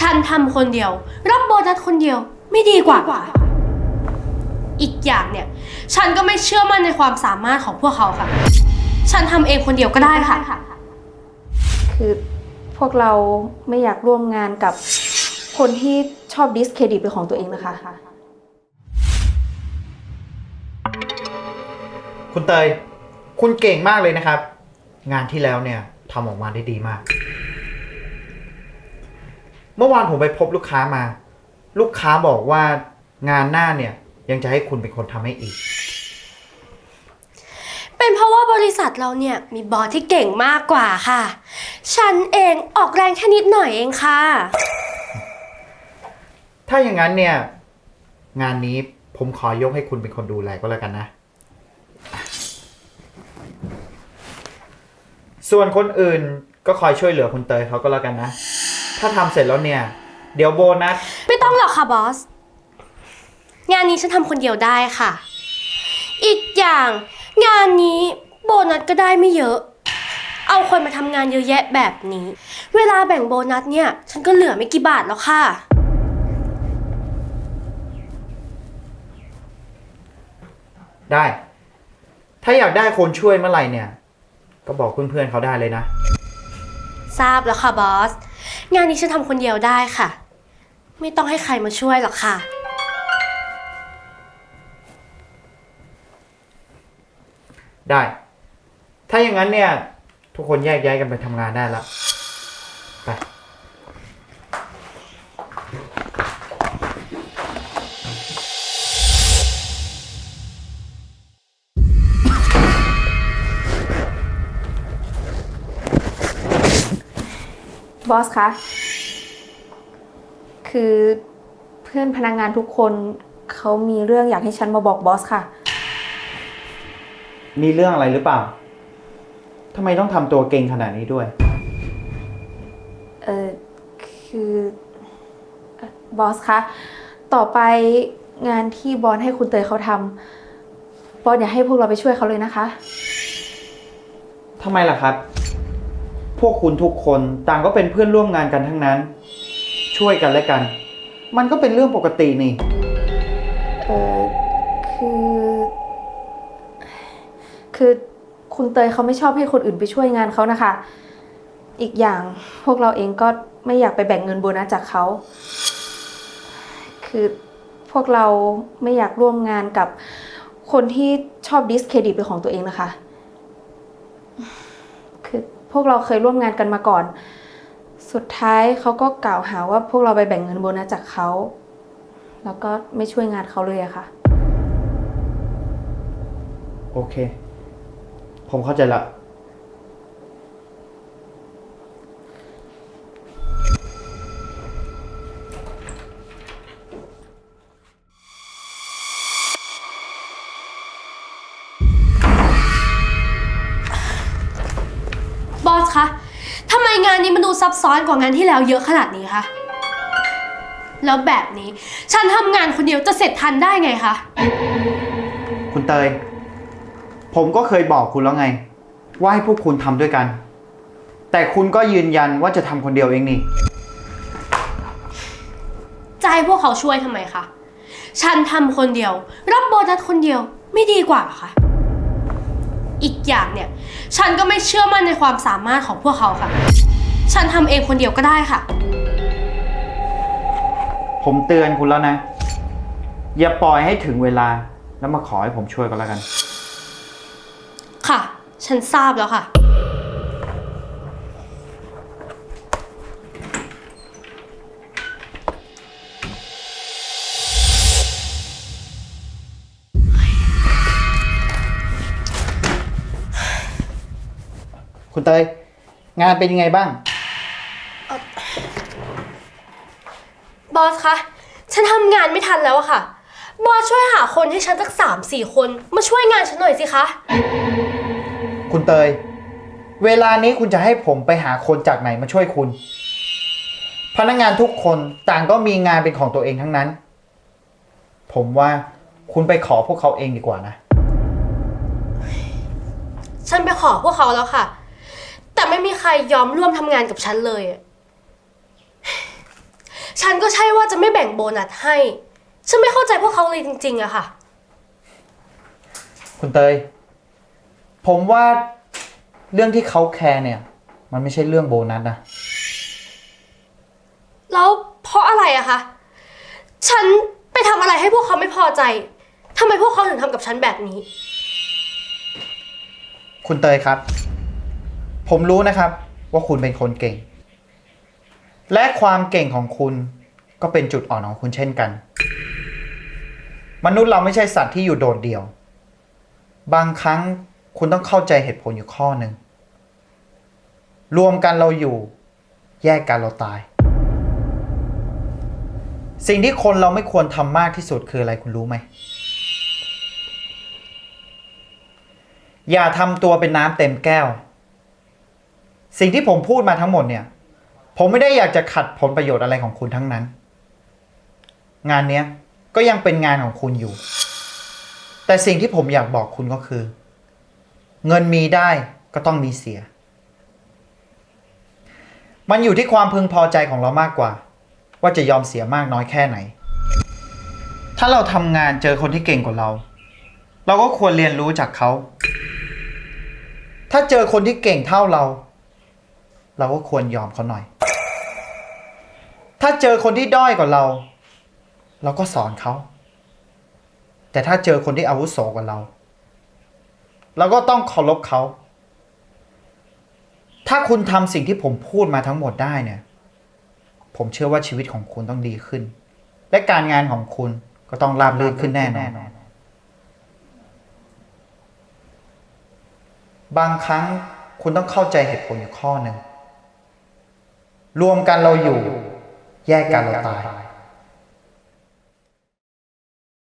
ฉันทำคนเดียว รับโบนัสคนเดียวไม่ดีกว่า อีกอย่างเนี่ย ฉันก็ไม่เชื่อมั่นในความสามารถของพวกเขาค่ะ ฉันทำเองคนเดียวก็ได้ค่ะ คือพวกเราไม่อยากร่วมงานกับคนที่ชอบดิสเครดิตเป็นของตัวเองนะคะ คุณเตย คุณเก่งมากเลยนะครับ งานที่แล้วเนี่ยทำออกมาได้ดีมาก เมื่อวานผมไปพบลูกค้ามา ลูกค้าบอกว่างานหน้าเนี่ย ยังจะให้คุณเป็นคนทำให้อีก เป็นเพราะว่าบริษัทเราเนี่ยมีบอสที่เก่งมากกว่าค่ะ ฉันเองออกแรงแค่นิดหน่อยเองค่ะ ถ้าอย่างนั้นเนี่ย งานนี้ผมขอยกให้คุณเป็นคนดูแลก็แล้วกันนะ ส่วนคนอื่นก็คอยช่วยเหลือคุณเตยเขาก็แล้วกันนะ ถ้าทำเสร็จแล้วเนี่ย เดี๋ยวโบนัส ไม่ต้องหรอกค่ะบอส งานนี้ฉันทำคนเดียวได้ค่ะ อีกอย่างงานนี้โบนัสก็ได้ไม่เยอะ เอาคนมาทำงานเยอะแยะแบบนี้ เวลาแบ่งโบนัสเนี่ย ฉันก็เหลือไม่กี่บาทแล้วค่ะ ได้ ถ้าอยากได้คนช่วยเมื่อไหร่เนี่ย ก็บอกเพื่อนๆเขาได้เลยนะ ทราบแล้วค่ะบอส งานนี้ฉันทำคนเดียวได้ค่ะ ไม่ต้องให้ใครมาช่วยหรอกค่ะ ได้ ถ้าอย่างนั้นเนี่ย ทุกคนแยกย้ายกันไปทำงานได้แล้ว ไป อสคะ คือเพื่อนพนักงงานทุกคนเขามีเรื่องอยากให้ฉันมาบอกบอสค่ะ มีเรื่องอะไรหรือเปล่า ทำไมต้องทำตัวเก่งขนาดนี้ด้วย เออคือเอ่อบอสคะ ต่อไปงานที่บอสให้คุณเตยเขาทำบอสอย่าให้พวกเราไปช่วยเขาเลยนะคะ ทำไมล่ะครับ พวกคุณทุกคนต่างก็เป็นเพื่อนร่วมงานกันทั้งนั้น ช่วยกันและกัน มันก็เป็นเรื่องปกตินี่ เออคือ คือคุณเตยเขาไม่ชอบให้คนอื่นไปช่วยงานเขานะคะ อีกอย่างพวกเราเองก็ไม่อยากไปแบ่งเงินโบนัสจากเขา คือพวกเราไม่อยากร่วมงานกับคนที่ชอบดิสเครดิตเป็นของตัวเองนะคะ พวกเราเคยร่วมงานกันมาก่อน สุดท้ายเขาก็กล่าวหาว่าพวกเราไปแบ่งเงินโบนัสจากเขา แล้วก็ไม่ช่วยงานเขาเลยอะค่ะ โอเค ผมเข้าใจละ ซับซ้อนกว่างานที่แล้วเยอะขนาดนี้คะ แล้วแบบนี้ฉันทำงานคนเดียวจะเสร็จทันได้ไงคะ คุณเตย ผมก็เคยบอกคุณแล้วไง ว่าให้พวกคุณทำด้วยกัน แต่คุณก็ยืนยันว่าจะทำคนเดียวเองนี่ จะให้พวกเขาช่วยทำไมคะ ฉันทำคนเดียว รับโบนัสคนเดียวไม่ดีกว่าเหรอคะ อีกอย่างเนี่ย ฉันก็ไม่เชื่อมั่นในความสามารถของพวกเขาค่ะ ฉันทำเองคนเดียวก็ได้ค่ะ ผมเตือนคุณแล้วนะ อย่าปล่อยให้ถึงเวลา แล้วมาขอให้ผมช่วยก็แล้วกัน ค่ะ ฉันทราบแล้วค่ะ คุณเตย งานเป็นยังไงบ้าง บอสคะ ฉันทำงานไม่ทันแล้วอะค่ะ บอสช่วยหาคนให้ฉันสักสามสี่คน มาช่วยงานฉันหน่อยสิคะ คุณเตย เวลานี้คุณจะให้ผมไปหาคนจากไหนมาช่วยคุณ พนักงานทุกคนต่างก็มีงานเป็นของตัวเองทั้งนั้น ผมว่าคุณไปขอพวกเขาเองดีกว่านะ ฉันไปขอพวกเขาแล้วค่ะ แต่ไม่มีใครยอมร่วมทำงานกับฉันเลยอะ ฉันก็ใช่ว่าจะไม่แบ่งโบนัสให้ ฉันไม่เข้าใจพวกเขาเลยจริงๆอะค่ะ คุณเตย ผมว่าเรื่องที่เขาแคร์เนี่ย มันไม่ใช่เรื่องโบนัสนะ แล้วเพราะอะไรอะคะ ฉันไปทำอะไรให้พวกเขาไม่พอใจทำไมพวกเขาถึงทำกับฉันแบบนี้ คุณเตยครับ ผมรู้นะครับว่าคุณเป็นคนเก่ง และความเก่งของคุณ ก็เป็นจุดอ่อนของคุณเช่นกัน มนุษย์เราไม่ใช่สัตว์ที่อยู่โดดเดี่ยว บางครั้งคุณต้องเข้าใจเหตุผลอยู่ข้อหนึ่ง รวมกันเราอยู่ แยกกันเราตาย สิ่งที่คนเราไม่ควรทำมากที่สุดคืออะไรคุณรู้ไหม อย่าทำตัวเป็นน้ำเต็มแก้ว สิ่งที่ผมพูดมาทั้งหมดเนี่ย ผมไม่ได้อยากจะขัดผลประโยชน์อะไรของคุณทั้งนั้น งานเนี้ยก็ยังเป็นงานของคุณอยู่ แต่สิ่งที่ผมอยากบอกคุณก็คือ เงินมีได้ก็ต้องมีเสีย มันอยู่ที่ความพึงพอใจของเรามากกว่า ว่าจะยอมเสียมากน้อยแค่ไหน ถ้าเราทำงานเจอคนที่เก่งกว่าเรา เราก็ควรเรียนรู้จากเขา ถ้าเจอคนที่เก่งเท่าเรา เราก็ควรยอมเขาหน่อย ถ้าเจอคนที่ด้อยกว่าเรา เราก็สอนเขา แต่ถ้าเจอคนที่อาวุโสกว่าเรา เราก็ต้องเคารพเขา ถ้าคุณทำสิ่งที่ผมพูดมาทั้งหมดได้เนี่ย ผมเชื่อว่าชีวิตของคุณต้องดีขึ้น และการงานของคุณก็ต้องราบรื่นขึ้นแน่นอนบางครั้งคุณต้องเข้าใจเหตุผลอยู่ข้อหนึ่ง รวมกันเราอยู่ แยกกันเราตาย